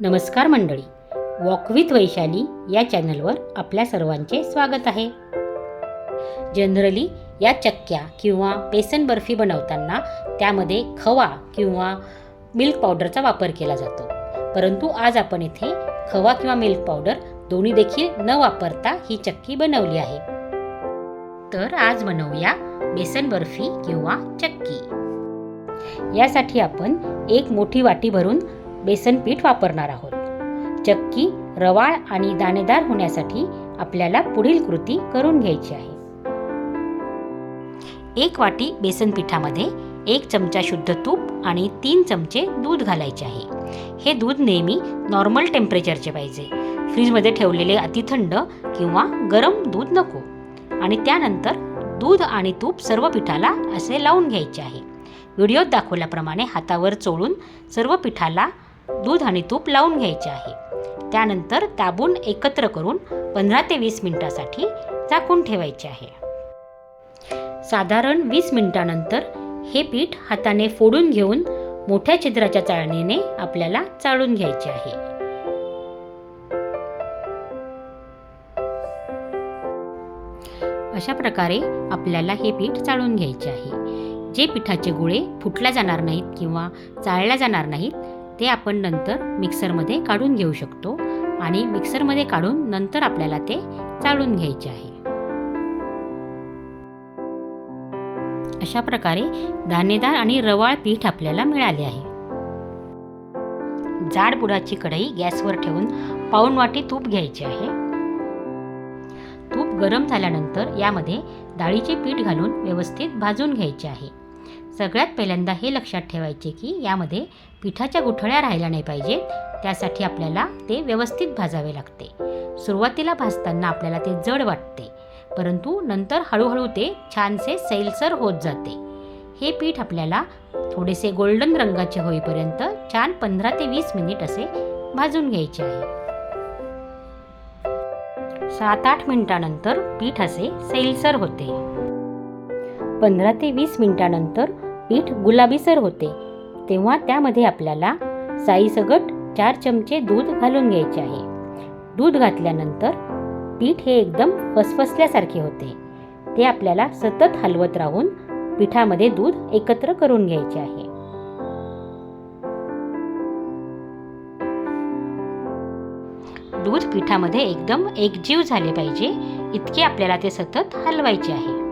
नमस्कार मंडळी. Walk with Vaishali या चॅनलवर आपल्या सर्वांचे स्वागत आहे. जनरली या चक्क्या किंवा बेसन बर्फी बनवताना त्यामध्ये खवा किंवा मिल्क पावडरचा वापर केला जातो. परंतु आज आपण इथे खवा किंवा मिल्क पावडर दोन्ही देखील न वापरता ही चक्की बनवली आहे. तर आज बनवूया बेसन बर्फी किंवा चक्की. यासाठी आपण एक मोठी वाटी भरून बेसन पीठ वापरणार आहोत. चक्की रवाळ आणि दाणेदार होण्यासाठी आपल्याला पुढील कृती करून घ्यायची आहे. एक वाटी बेसन पिठामध्ये एक चमचा शुद्ध तूप आणि तीन चमचे दूध घालायचे आहे. हे दूध नेहमी नॉर्मल टेम्परेचरचे पाहिजे. फ्रीजमध्ये ठेवलेले अतिथंड किंवा गरम दूध नको. आणि त्यानंतर दूध आणि तूप सर्व पिठाला असे लावून घ्यायचे आहे. व्हिडिओत दाखवल्याप्रमाणे हातावर चोळून सर्व पिठाला दूध आणि तूप लावून घ्यायचे आहे. त्यानंतर दाबून एकत्र करून पंधरा ते वीस मिनिटासाठी झाकून ठेवायचे आहे. साधारण वीस मिनिटानंतर हे पीठ हाताने फोडून घेऊन मोठ्या छिद्राच्या चाळणीने आपल्याला चाळून घ्यायचे आहे. अशा प्रकारे आपल्याला हे पीठ चाळून घ्यायचे आहे. जे पिठाचे गोळे फुटल्या जाणार नाहीत किंवा चाळल्या जाणार नाहीत ते आपण नंतर मिक्सरमध्ये काढून घेऊ शकतो आणि मिक्सरमध्ये काढून नंतर आपल्याला ते चाळून घ्यायचे आहे. अशा प्रकारे दाणेदार आणि रवाळ पीठ आपल्याला मिळाले आहे. जाड बुडाची कढई गॅसवर ठेवून पाऊण वाटी तूप घ्यायचे आहे. तूप गरम झाल्यानंतर यामध्ये डाळीचे पीठ घालून व्यवस्थित भाजून घ्यायचे आहे. सगळ्यात पहिल्यांदा हे लक्षात ठेवायचे की यामध्ये पिठाच्या गुठळ्या राहायला नाही पाहिजेत. त्यासाठी आपल्याला ते व्यवस्थित भाजावे लागते. सुरुवातीला भाजताना आपल्याला ते जड वाटते परंतु नंतर हळूहळू ते छानसे सैलसर होत जाते. हे पीठ आपल्याला थोडेसे गोल्डन रंगाचे होईपर्यंत छान पंधरा ते वीस मिनिट असे भाजून घ्यायचे आहे. सात आठ मिनिटानंतर पीठ असे सैलसर होते. पंधरा ते वीस मिनिटानंतर पीठ गुलाबीसर होते. तेव्हा त्यामध्ये आपल्याला साईसगट चार चमचे दूध घालून घ्यायचे आहे. दूध घातल्यानंतर पीठ हे एकदम फसफसल्यासारखे होते. ते आपल्याला सतत हलवत राहून पिठामध्ये दूध एकत्र करून घ्यायचे आहे. दूध पिठामध्ये एकदम एकजीव झाले पाहिजे इतके आपल्याला ते सतत हलवायचे आहे.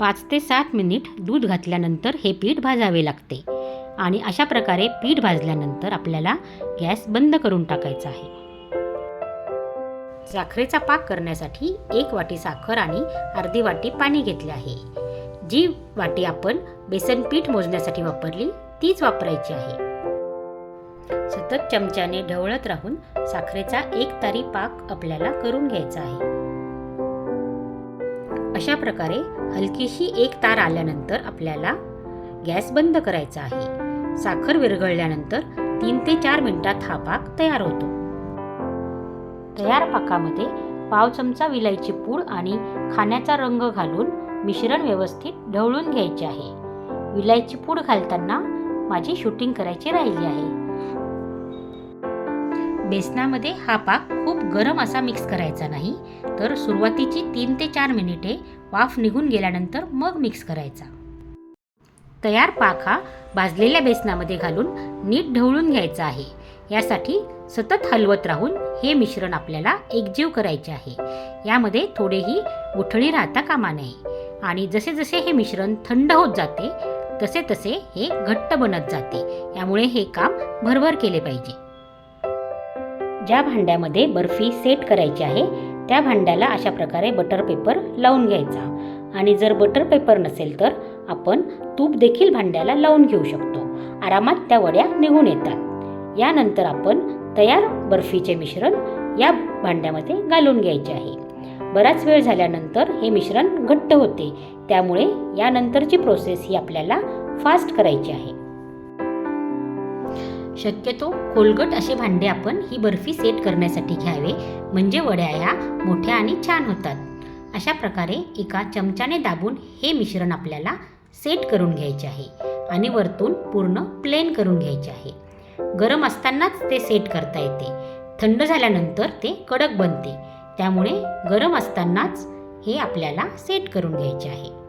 पाच ते सात मिनिट दूध घातल्यानंतर हे पीठ भाजावे लागते. आणि अशा प्रकारे पीठ भाजल्यानंतर आपल्याला गॅस बंद करून टाकायचा आहे. साखरेचा पाक करण्यासाठी एक वाटी साखर आणि अर्धी वाटी पाणी घेतले आहे. जी वाटी आपण बेसन पीठ मोजण्यासाठी वापरली तीच वापरायची आहे. सतत चमच्याने ढवळत राहून साखरेचा एक तारी पाक आपल्याला करून घ्यायचा आहे. अशा प्रकारे हलकीशी एक तार आल्यानंतर आपल्याला गॅस बंद करायचा आहे. साखर विरघळल्यानंतर तीन ते चार मिनिटात हा पाक तयार होतो. तयार पाकामध्ये पाव चमचा विलायची पूड आणि खाण्याचा रंग घालून मिश्रण व्यवस्थित ढवळून घ्यायचे आहे. विलायची पूड घालताना माझी शूटिंग करायची राहिली आहे. बेसनामध्ये हा पाक खूप गरम असा मिक्स करायचा नाही. तर सुरुवातीची तीन ते चार मिनिटे वाफ निघून गेल्यानंतर मग मिक्स करायचा. तयार पाक हा भाजलेल्या बेसनामध्ये घालून नीट ढवळून घ्यायचा आहे. यासाठी सतत हलवत राहून हे मिश्रण आपल्याला एकजीव करायचे आहे. यामध्ये थोडेही गुठळी राहता कामा नये. आणि जसे जसे हे मिश्रण थंड होत जाते तसे तसे हे घट्ट बनत जाते. यामुळे हे काम भरभर केले पाहिजे. ज्या भांड्यामध्ये बर्फी सेट करायची आहे त्या भांड्याला अशा प्रकारे बटर पेपर लावून घ्यायचा. आणि जर बटर पेपर नसेल तर आपण तूप देखील भांड्याला लावून घेऊ शकतो. आरामात त्या वड्या निघून येतात. यानंतर आपण तयार बर्फीचे मिश्रण या भांड्यामध्ये घालून घ्यायचे आहे. बराच वेळ झाल्यानंतर हे मिश्रण घट्ट होते. त्यामुळे यानंतरची प्रोसेस ही आपल्याला फास्ट करायची आहे. शक्यतो खोलगट असे भांडे आपण ही बर्फी सेट करण्यासाठी घ्यावे म्हणजे वड्या ह्या मोठ्या आणि छान होतात. अशा प्रकारे एका चमच्याने दाबून हे मिश्रण आपल्याला सेट करून घ्यायचे आहे आणि वरतून पूर्ण प्लेन करून घ्यायचे आहे. गरम असतानाच ते सेट करता येते. थंड झाल्यानंतर ते कडक बनते. त्यामुळे गरम असतानाच हे आपल्याला सेट करून घ्यायचे आहे.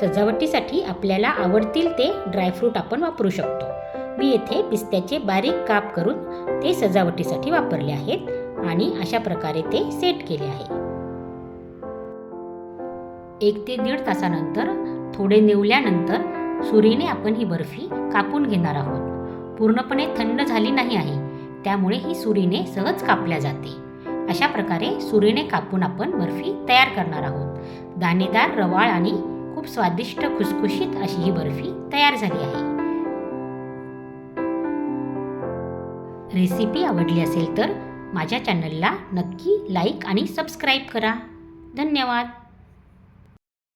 सजावटीसाठी आपल्याला आवडतील ते ड्रायफ्रूट आपण वापरू शकतो. मी येथे पिस्त्याचे बारीक काप करून ते सजावटीसाठी वापरले आहेत आणि अशा प्रकारे ते सेट केले आहे. एक ते दीड तासानंतर थोडे नेवल्यानंतर सुरीने आपण ही बर्फी कापून घेणार आहोत. पूर्णपणे थंड झाली नाही आहे त्यामुळे ही सुरीने सहज कापल्या जाते. अशा प्रकारे सुरीने कापून आपण बर्फी तयार करणार आहोत. दाणेदार रवाळ आणि खूप स्वादिष्ट खुसखुशीत अशी ही बर्फी तयार झाली आहे. रेसिपी आवडली असेल तर माझ्या चॅनलला नक्की लाईक आणि सबस्क्राईब करा. धन्यवाद.